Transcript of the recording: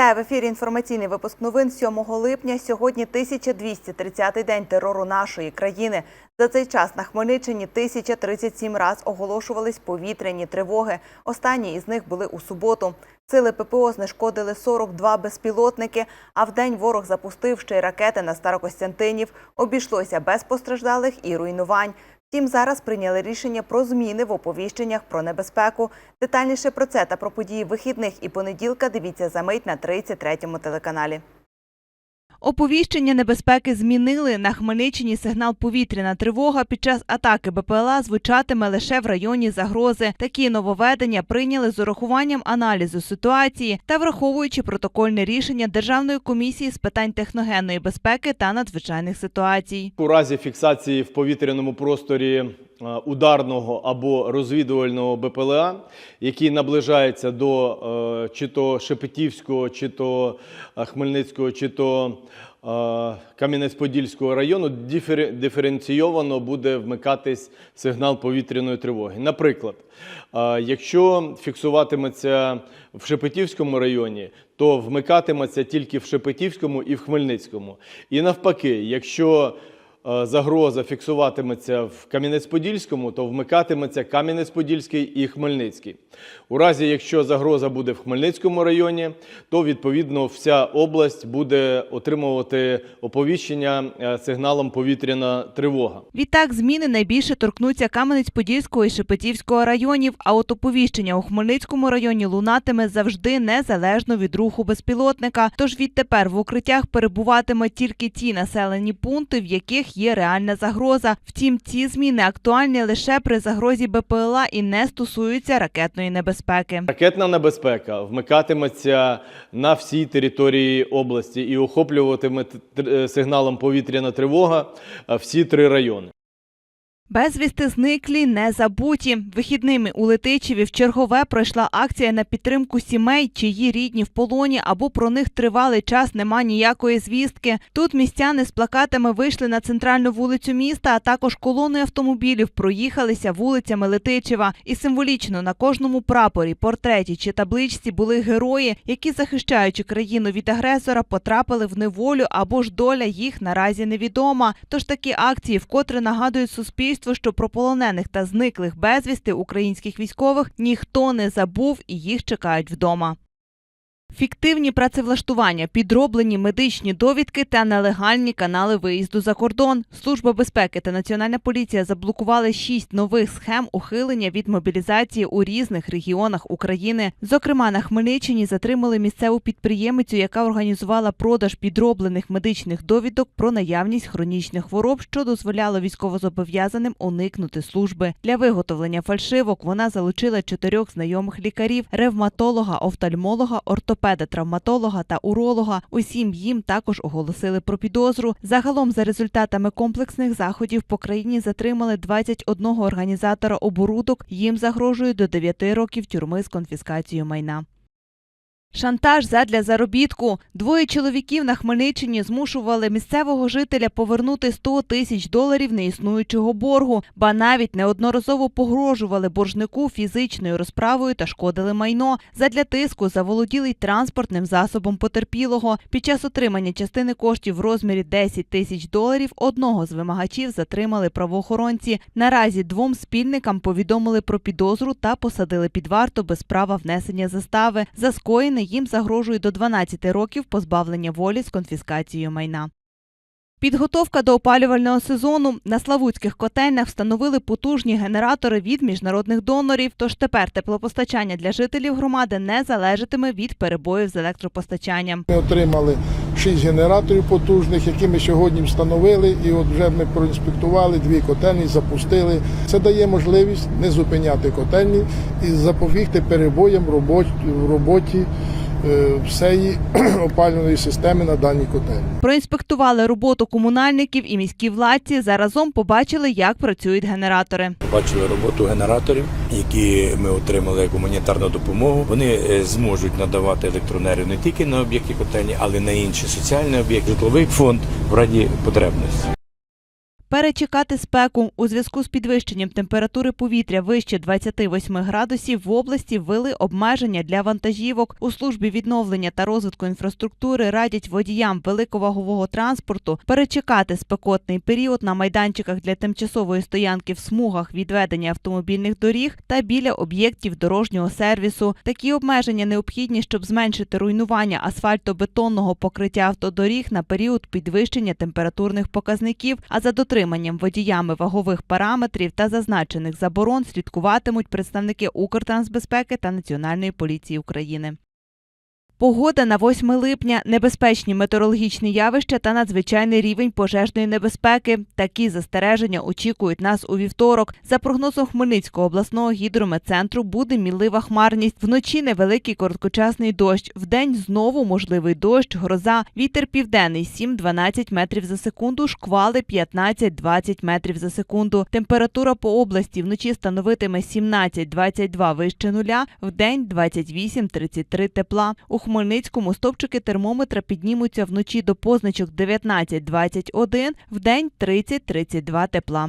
Вітаю в ефірі. Інформаційний випуск новин 7 липня. Сьогодні 1230-й день терору нашої країни. За цей час на Хмельниччині 1037 раз оголошувались повітряні тривоги. Останні із них були у суботу. Сили ППО знешкодили 42 безпілотники. А вдень ворог запустив ще й ракети на Старокостянтинів. Обійшлося без постраждалих і руйнувань. Втім, зараз прийняли рішення про зміни в оповіщеннях про небезпеку. Детальніше про це та про події вихідних і понеділка дивіться за мить на 33-му телеканалі. Оповіщення небезпеки змінили. На Хмельниччині сигнал повітряна тривога під час атаки БПЛА звучатиме лише в районі загрози. Такі нововведення прийняли з урахуванням аналізу ситуації та враховуючи протокольне рішення Державної комісії з питань техногенної безпеки та надзвичайних ситуацій. У разі фіксації в повітряному просторі ударного або розвідувального БПЛА, який наближається до е, чи то Шепетівського, чи то е, Хмельницького, чи то е, Кам'янець-Подільського району, дифер- диференційовано буде вмикатись сигнал повітряної тривоги. Наприклад, е, якщо фіксуватиметься в Шепетівському районі, то вмикатиметься тільки в Шепетівському і в Хмельницькому. І навпаки, якщо е, загроза фіксуватиметься в Кам'янець-Подільському, то вмикатиметься Кам'янець-Подільський і Хмельницький. У разі, якщо загроза буде в Хмельницькому районі, то відповідно вся область буде отримувати оповіщення е, сигналом повітряна тривога. Відтак зміни найбільше торкнуться Кам'янець-Подільського і Шепетівського районів, а от оповіщення у Хмельницькому районі лунатиме завжди незалежно від руху безпілотника. Тож відтепер в укриттях перебуватиме тільки ті населені пункти, в яких є реальна загроза. Втім, ці зміни актуальні лише при загрозі БПЛА і не стосуються ракетної небезпеки. Ракетна небезпека вмикатиметься на всій території області і охоплюватиме е, сигналом повітряна тривога е, всі три райони. Безвісти зниклі, не забуті. Вихідними у Летичеві в чергове пройшла акція на підтримку сімей, чиї рідні в полоні або про них тривалий час нема ніякої звістки. Тут містяни з плакатами вийшли на центральну вулицю міста, а також колоною автомобілів проїхалися вулицями Летичева. І символічно на кожному прапорі, портреті чи табличці були герої, які, захищаючи країну від агресора, потрапили в неволю або ж доля їх наразі невідома. Тож такі акції вкотре нагадують суспільству, що про полонених та зниклих безвісти українських військових ніхто не забув і їх чекають вдома. Фіктивні працевлаштування, підроблені медичні довідки та нелегальні канали виїзду за кордон. Служба безпеки та Національна поліція заблокували шість нових схем ухилення від мобілізації у різних регіонах України. Зокрема, на Хмельниччині затримали місцеву підприємицю, яка організувала продаж підроблених медичних довідок про наявність хронічних хвороб, що дозволяло військовозобов'язаним уникнути служби. Для виготовлення фальшивок вона залучила чотирьох знайомих лікарів: ревматолога, офтальмолога, ортопеда, травматолога та уролога. Усім їм також оголосили про підозру. Загалом, за результатами комплексних заходів по країні затримали 21 організатора оборудок. Їм загрожує до 9 років тюрми з конфіскацією майна. Шантаж задля заробітку. Двоє чоловіків на Хмельниччині змушували місцевого жителя повернути 100 тисяч доларів неіснуючого боргу, ба навіть неодноразово погрожували боржнику фізичною розправою та шкодили майно. Задля тиску заволоділи й транспортним засобом потерпілого. Під час отримання частини коштів в розмірі 10 тисяч доларів одного з вимагачів затримали правоохоронці. Наразі двом спільникам повідомили про підозру та посадили під варту без права внесення застави. За скоєне їм загрожує до 12 років позбавлення волі з конфіскацією майна. Підготовка до опалювального сезону на славутських котельнях встановили потужні генератори від міжнародних донорів. Тож тепер теплопостачання для жителів громади не залежатиме від перебоїв з електропостачанням. Ми отримали шість генераторів потужних, які ми сьогодні встановили, і от вже ми проінспектували дві котельні, запустили. Це дає можливість не зупиняти котельні і запобігти перебоям в роботі, всієї опалювальної системи на даній котельні. Проінспектували роботу комунальників і міські владці. Заразом побачили, як працюють генератори. Бачили роботу генераторів, які ми отримали як гуманітарну допомогу. Вони е, зможуть надавати електроенергію не тільки на об'єкти котельні, але й на інші соціальні об'єкти, житловий фонд в раді потребності. Перечекати спеку у зв'язку з підвищенням температури повітря вище 28 градусів в області ввели обмеження для вантажівок. У службі відновлення та розвитку інфраструктури радять водіям великовагового транспорту перечекати спекотний період на майданчиках для тимчасової стоянки в смугах відведення автомобільних доріг та біля об'єктів дорожнього сервісу. Такі обмеження необхідні, щоб зменшити руйнування асфальтобетонного покриття автодоріг на період підвищення температурних показників. А за дотриманням водіями вагових параметрів та зазначених заборон слідкуватимуть представники Укртрансбезпеки та Національної поліції України. Погода на 8 липня, небезпечні метеорологічні явища та надзвичайний рівень пожежної небезпеки. Такі застереження очікують нас у вівторок. За прогнозом Хмельницького обласного гідрометцентру буде мінлива хмарність. Вночі невеликий короткочасний дощ. Вдень знову можливий дощ, гроза. Вітер південний 7-12 метрів за секунду, шквали 15-20 метрів за секунду. Температура по області вночі становитиме 17-22 вище нуля, вдень 28-33 тепла. У Хмельницькому стовпчики термометра піднімуться вночі до позначок 19-21, вдень 30-32 тепла.